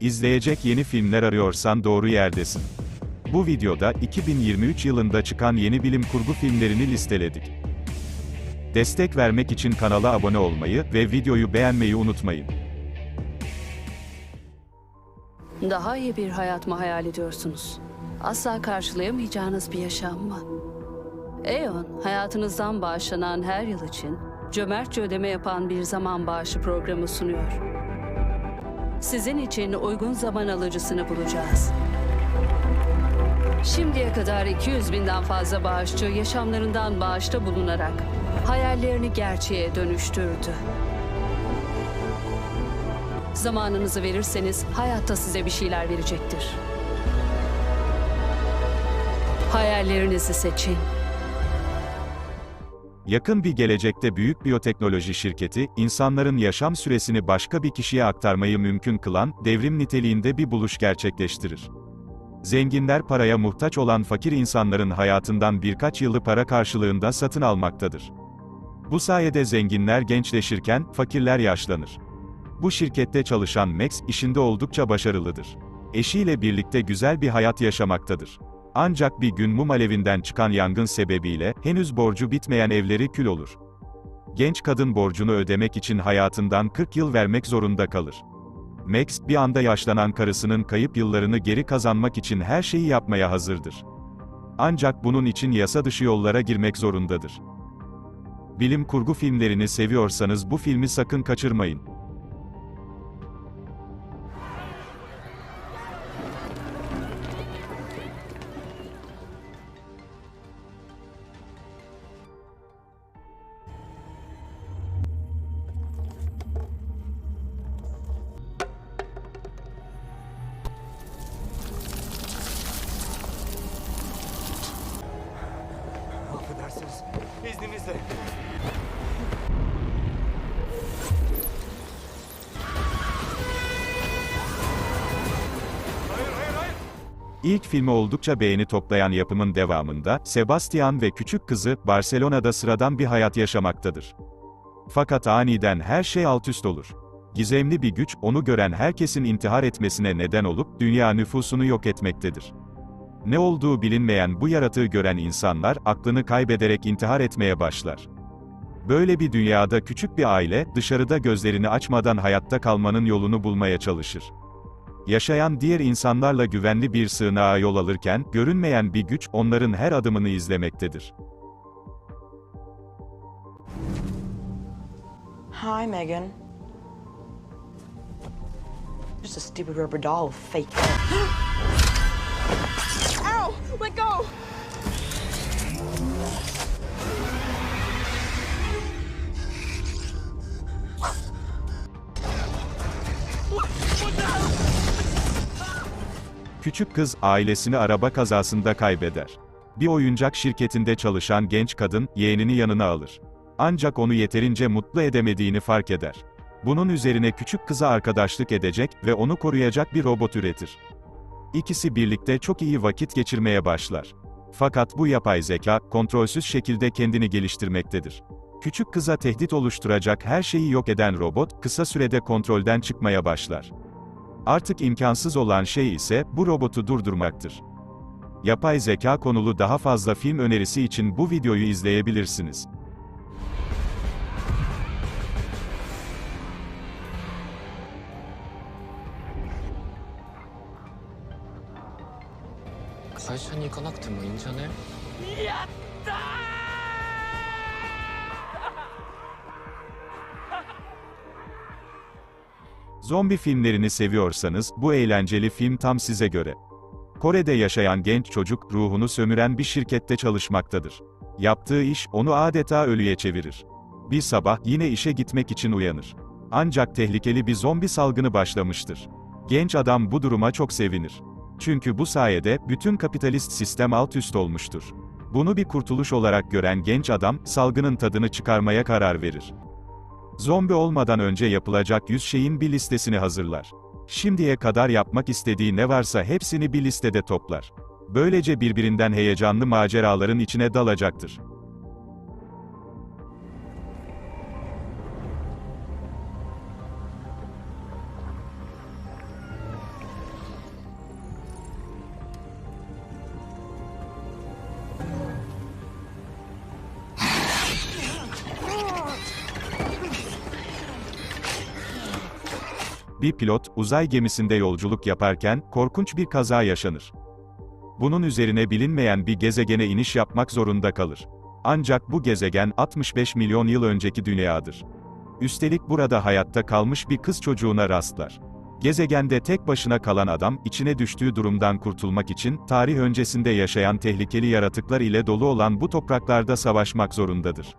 İzleyecek yeni filmler arıyorsan doğru yerdesin. Bu videoda 2023 yılında çıkan yeni bilim kurgu filmlerini listeledik. Destek vermek için kanala abone olmayı ve videoyu beğenmeyi unutmayın. Daha iyi bir hayat mı hayal ediyorsunuz? Asla karşılayamayacağınız bir yaşam mı? Aeon, hayatınızdan bağışlanan her yıl için cömertçe ödeme yapan bir zaman bağışı programı sunuyor. Sizin için uygun zaman alıcısını bulacağız. Şimdiye kadar 200 binden fazla bağışçı yaşamlarından bağışta bulunarak hayallerini gerçeğe dönüştürdü. Zamanınızı verirseniz hayatta size bir şeyler verecektir. Hayallerinizi seçin. Yakın bir gelecekte büyük biyoteknoloji şirketi, insanların yaşam süresini başka bir kişiye aktarmayı mümkün kılan, devrim niteliğinde bir buluş gerçekleştirir. Zenginler paraya muhtaç olan fakir insanların hayatından birkaç yılı para karşılığında satın almaktadır. Bu sayede zenginler gençleşirken, fakirler yaşlanır. Bu şirkette çalışan Max, işinde oldukça başarılıdır. Eşiyle birlikte güzel bir hayat yaşamaktadır. Ancak bir gün mum alevinden çıkan yangın sebebiyle, henüz borcu bitmeyen evleri kül olur. Genç kadın borcunu ödemek için hayatından 40 yıl vermek zorunda kalır. Max, bir anda yaşlanan karısının kayıp yıllarını geri kazanmak için her şeyi yapmaya hazırdır. Ancak bunun için yasa dışı yollara girmek zorundadır. Bilim kurgu filmlerini seviyorsanız bu filmi sakın kaçırmayın. Hayır. İlk filmi oldukça beğeni toplayan yapımın devamında, Sebastian ve küçük kızı, Barcelona'da sıradan bir hayat yaşamaktadır. Fakat aniden her şey altüst olur. Gizemli bir güç, onu gören herkesin intihar etmesine neden olup, dünya nüfusunu yok etmektedir. Ne olduğu bilinmeyen bu yaratığı gören insanlar, aklını kaybederek intihar etmeye başlar. Böyle bir dünyada küçük bir aile, dışarıda gözlerini açmadan hayatta kalmanın yolunu bulmaya çalışır. Yaşayan diğer insanlarla güvenli bir sığınağa yol alırken, görünmeyen bir güç, onların her adımını izlemektedir. Hi, Megan. Just a stupid rubber doll fake Let go! Küçük kız, ailesini araba kazasında kaybeder. Bir oyuncak şirketinde çalışan genç kadın, yeğenini yanına alır. Ancak onu yeterince mutlu edemediğini fark eder. Bunun üzerine küçük kıza arkadaşlık edecek ve onu koruyacak bir robot üretir. İkisi birlikte çok iyi vakit geçirmeye başlar. Fakat bu yapay zeka, kontrolsüz şekilde kendini geliştirmektedir. Küçük kıza tehdit oluşturacak her şeyi yok eden robot, kısa sürede kontrolden çıkmaya başlar. Artık imkansız olan şey ise, bu robotu durdurmaktır. Yapay zeka konulu daha fazla film önerisi için bu videoyu izleyebilirsiniz. "会社に行かなくてもいいんじゃね?」Zombi filmlerini seviyorsanız, bu eğlenceli film tam size göre. Kore'de yaşayan genç çocuk, ruhunu sömüren bir şirkette çalışmaktadır. Yaptığı iş, onu adeta ölüye çevirir. Bir sabah, yine işe gitmek için uyanır. Ancak tehlikeli bir zombi salgını başlamıştır. Genç adam bu duruma çok sevinir. Çünkü bu sayede, bütün kapitalist sistem alt üst olmuştur. Bunu bir kurtuluş olarak gören genç adam, salgının tadını çıkarmaya karar verir. Zombi olmadan önce yapılacak 100 şeyin bir listesini hazırlar. Şimdiye kadar yapmak istediği ne varsa hepsini bir listede toplar. Böylece birbirinden heyecanlı maceraların içine dalacaktır. Bir pilot, uzay gemisinde yolculuk yaparken, korkunç bir kaza yaşanır. Bunun üzerine bilinmeyen bir gezegene iniş yapmak zorunda kalır. Ancak bu gezegen, 65 milyon yıl önceki dünyadır. Üstelik burada hayatta kalmış bir kız çocuğuna rastlar. Gezegende tek başına kalan adam, içine düştüğü durumdan kurtulmak için, tarih öncesinde yaşayan tehlikeli yaratıklar ile dolu olan bu topraklarda savaşmak zorundadır.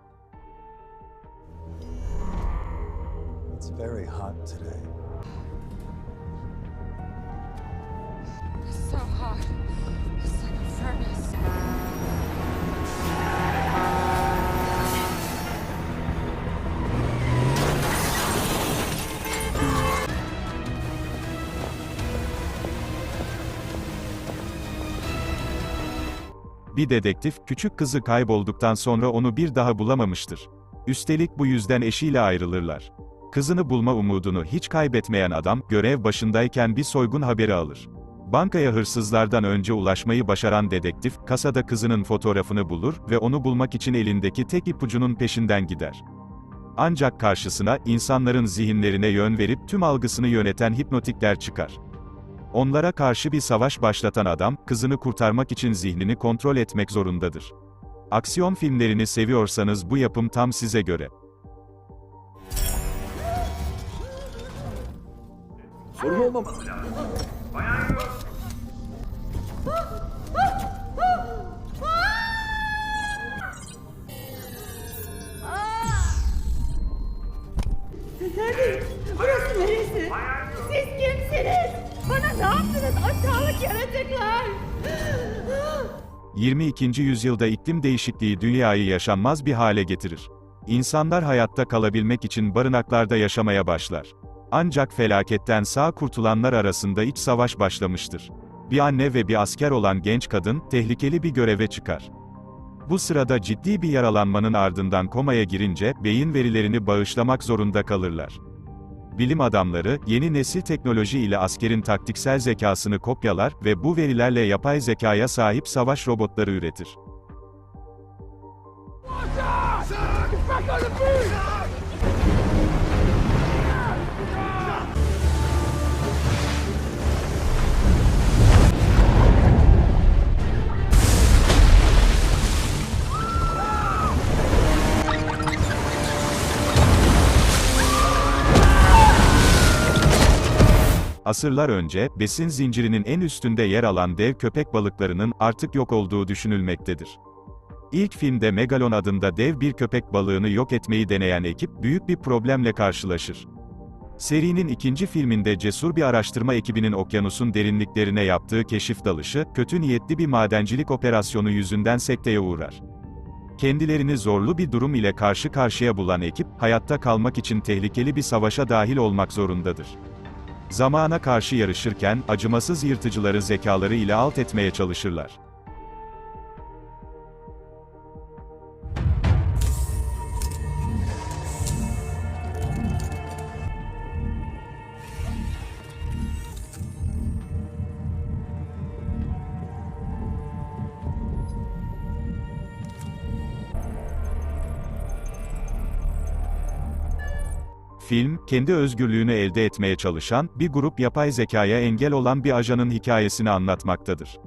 It's very hot today. Bir dedektif, küçük kızı kaybolduktan sonra onu bir daha bulamamıştır. Üstelik bu yüzden eşiyle ayrılırlar. Kızını bulma umudunu hiç kaybetmeyen adam, görev başındayken bir soygun haberi alır. Bankaya hırsızlardan önce ulaşmayı başaran dedektif, kasada kızının fotoğrafını bulur ve onu bulmak için elindeki tek ipucunun peşinden gider. Ancak karşısına, insanların zihinlerine yön verip tüm algısını yöneten hipnotikler çıkar. Onlara karşı bir savaş başlatan adam, kızını kurtarmak için zihnini kontrol etmek zorundadır. Aksiyon filmlerini seviyorsanız bu yapım tam size göre. Sorun olmamalı. Burası yaratıklar? 22. yüzyılda iklim değişikliği dünyayı yaşanmaz bir hale getirir. İnsanlar hayatta kalabilmek için barınaklarda yaşamaya başlar. Ancak felaketten sağ kurtulanlar arasında iç savaş başlamıştır. Bir anne ve bir asker olan genç kadın, tehlikeli bir göreve çıkar. Bu sırada ciddi bir yaralanmanın ardından komaya girince, beyin verilerini bağışlamak zorunda kalırlar. Bilim adamları, yeni nesil teknoloji ile askerin taktiksel zekasını kopyalar ve bu verilerle yapay zekaya sahip savaş robotları üretir. Asırlar önce, besin zincirinin en üstünde yer alan dev köpek balıklarının artık yok olduğu düşünülmektedir. İlk filmde Megalon adında dev bir köpek balığını yok etmeyi deneyen ekip, büyük bir problemle karşılaşır. Serinin ikinci filminde cesur bir araştırma ekibinin okyanusun derinliklerine yaptığı keşif dalışı, kötü niyetli bir madencilik operasyonu yüzünden sekteye uğrar. Kendilerini zorlu bir durum ile karşı karşıya bulan ekip, hayatta kalmak için tehlikeli bir savaşa dahil olmak zorundadır. Zamana karşı yarışırken, acımasız yırtıcıları zekaları ile alt etmeye çalışırlar. Film, kendi özgürlüğünü elde etmeye çalışan, bir grup yapay zekaya engel olan bir ajanın hikayesini anlatmaktadır.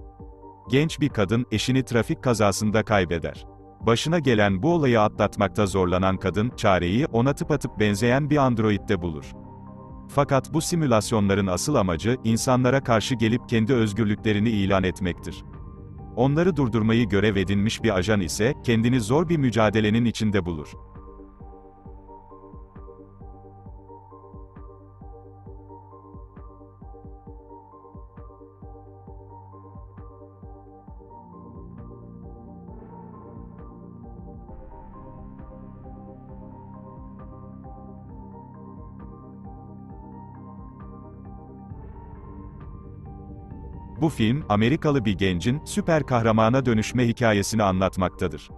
Genç bir kadın, eşini trafik kazasında kaybeder. Başına gelen bu olayı atlatmakta zorlanan kadın, çareyi, ona tıpatıp benzeyen bir androidde bulur. Fakat bu simülasyonların asıl amacı, insanlara karşı gelip kendi özgürlüklerini ilan etmektir. Onları durdurmayı görev edinmiş bir ajan ise, kendini zor bir mücadelenin içinde bulur. Bu film, Amerikalı bir gencin, süper kahramana dönüşme hikayesini anlatmaktadır.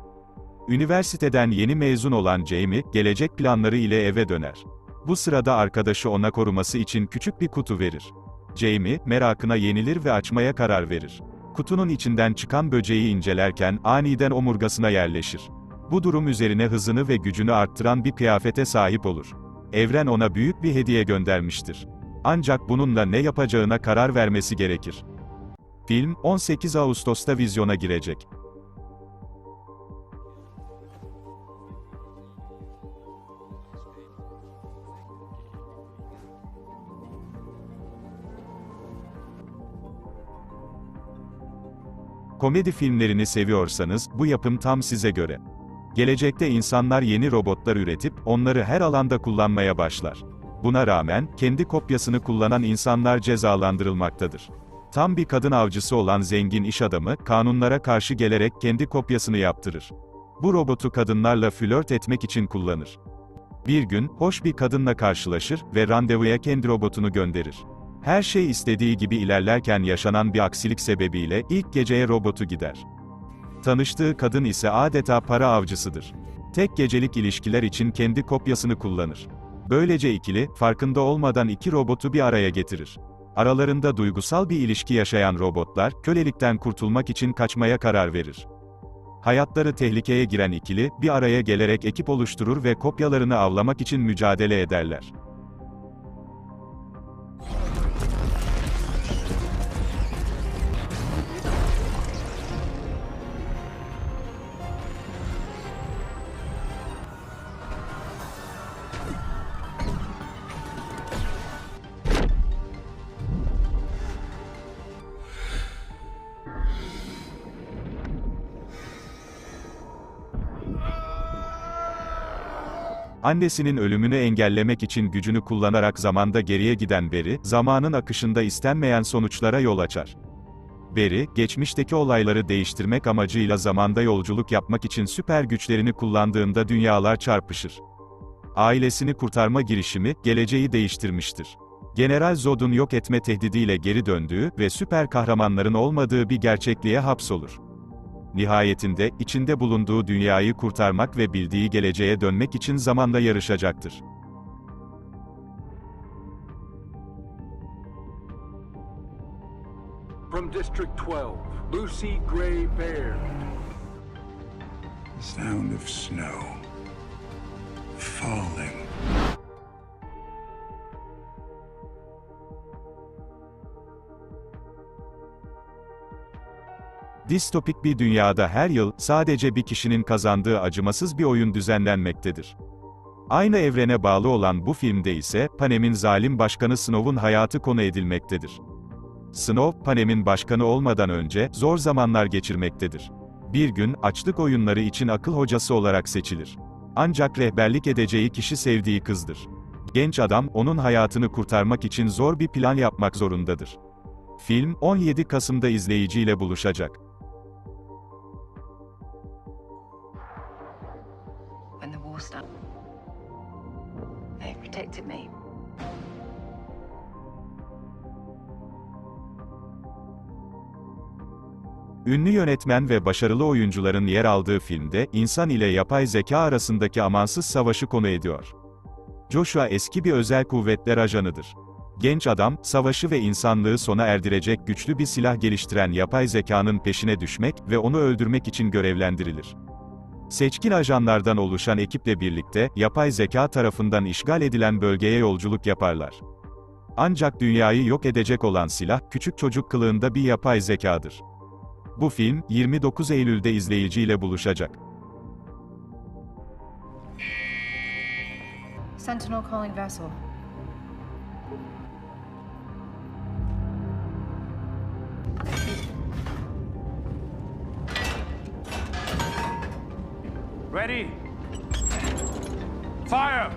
Üniversiteden yeni mezun olan Jamie, gelecek planları ile eve döner. Bu sırada arkadaşı ona koruması için küçük bir kutu verir. Jamie, merakına yenilir ve açmaya karar verir. Kutunun içinden çıkan böceği incelerken, aniden omurgasına yerleşir. Bu durum üzerine hızını ve gücünü arttıran bir kıyafete sahip olur. Evren ona büyük bir hediye göndermiştir. Ancak bununla ne yapacağına karar vermesi gerekir. Film, 18 Ağustos'ta vizyona girecek. Komedi filmlerini seviyorsanız, bu yapım tam size göre. Gelecekte insanlar yeni robotlar üretip, onları her alanda kullanmaya başlar. Buna rağmen, kendi kopyasını kullanan insanlar cezalandırılmaktadır. Tam bir kadın avcısı olan zengin iş adamı, kanunlara karşı gelerek kendi kopyasını yaptırır. Bu robotu kadınlarla flört etmek için kullanır. Bir gün, hoş bir kadınla karşılaşır ve randevuya kendi robotunu gönderir. Her şey istediği gibi ilerlerken yaşanan bir aksilik sebebiyle ilk geceye robotu gider. Tanıştığı kadın ise adeta para avcısıdır. Tek gecelik ilişkiler için kendi kopyasını kullanır. Böylece ikili, farkında olmadan iki robotu bir araya getirir. Aralarında duygusal bir ilişki yaşayan robotlar, kölelikten kurtulmak için kaçmaya karar verir. Hayatları tehlikeye giren ikili, bir araya gelerek ekip oluşturur ve kopyalarını avlamak için mücadele ederler. Annesinin ölümünü engellemek için gücünü kullanarak zamanda geriye giden Barry, zamanın akışında istenmeyen sonuçlara yol açar. Barry, geçmişteki olayları değiştirmek amacıyla zamanda yolculuk yapmak için süper güçlerini kullandığında dünyalar çarpışır. Ailesini kurtarma girişimi, geleceği değiştirmiştir. General Zod'un yok etme tehdidiyle geri döndüğü ve süper kahramanların olmadığı bir gerçekliğe hapsolur. Nihayetinde, içinde bulunduğu dünyayı kurtarmak ve bildiği geleceğe dönmek için zamanla yarışacaktır. From District 12, Lucy Gray Baird. The sound of snow falling. Distopik bir dünyada her yıl, sadece bir kişinin kazandığı acımasız bir oyun düzenlenmektedir. Aynı evrene bağlı olan bu filmde ise, Panem'in zalim başkanı Snow'un hayatı konu edilmektedir. Snow, Panem'in başkanı olmadan önce, zor zamanlar geçirmektedir. Bir gün, açlık oyunları için akıl hocası olarak seçilir. Ancak rehberlik edeceği kişi sevdiği kızdır. Genç adam, onun hayatını kurtarmak için zor bir plan yapmak zorundadır. Film, 17 Kasım'da izleyiciyle buluşacak. When the war started, they protected me. Ünlü yönetmen ve başarılı oyuncuların yer aldığı filmde, insan ile yapay zeka arasındaki amansız savaşı konu ediyor. Joshua eski bir özel kuvvetler ajanıdır. Genç adam, savaşı ve insanlığı sona erdirecek güçlü bir silah geliştiren yapay zekanın peşine düşmek ve onu öldürmek için görevlendirilir. Seçkin ajanlardan oluşan ekiple birlikte, yapay zeka tarafından işgal edilen bölgeye yolculuk yaparlar. Ancak dünyayı yok edecek olan silah, küçük çocuk kılığında bir yapay zekadır. Bu film, 29 Eylül'de izleyiciyle buluşacak. Sentinel calling vessel. Ready? Fire!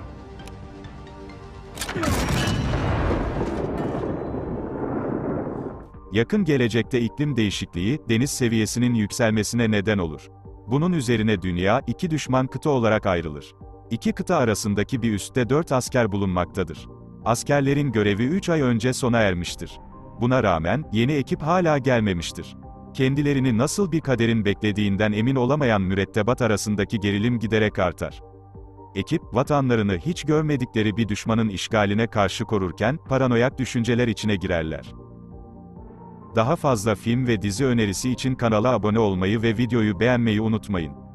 Yakın gelecekte iklim değişikliği, deniz seviyesinin yükselmesine neden olur. Bunun üzerine dünya, iki düşman kıta olarak ayrılır. İki kıta arasındaki bir üste dört asker bulunmaktadır. Askerlerin görevi 3 ay önce sona ermiştir. Buna rağmen, yeni ekip hala gelmemiştir. Kendilerini nasıl bir kaderin beklediğinden emin olamayan mürettebat arasındaki gerilim giderek artar. Ekip, vatanlarını hiç görmedikleri bir düşmanın işgaline karşı korurken, paranoyak düşünceler içine girerler. Daha fazla film ve dizi önerisi için kanala abone olmayı ve videoyu beğenmeyi unutmayın.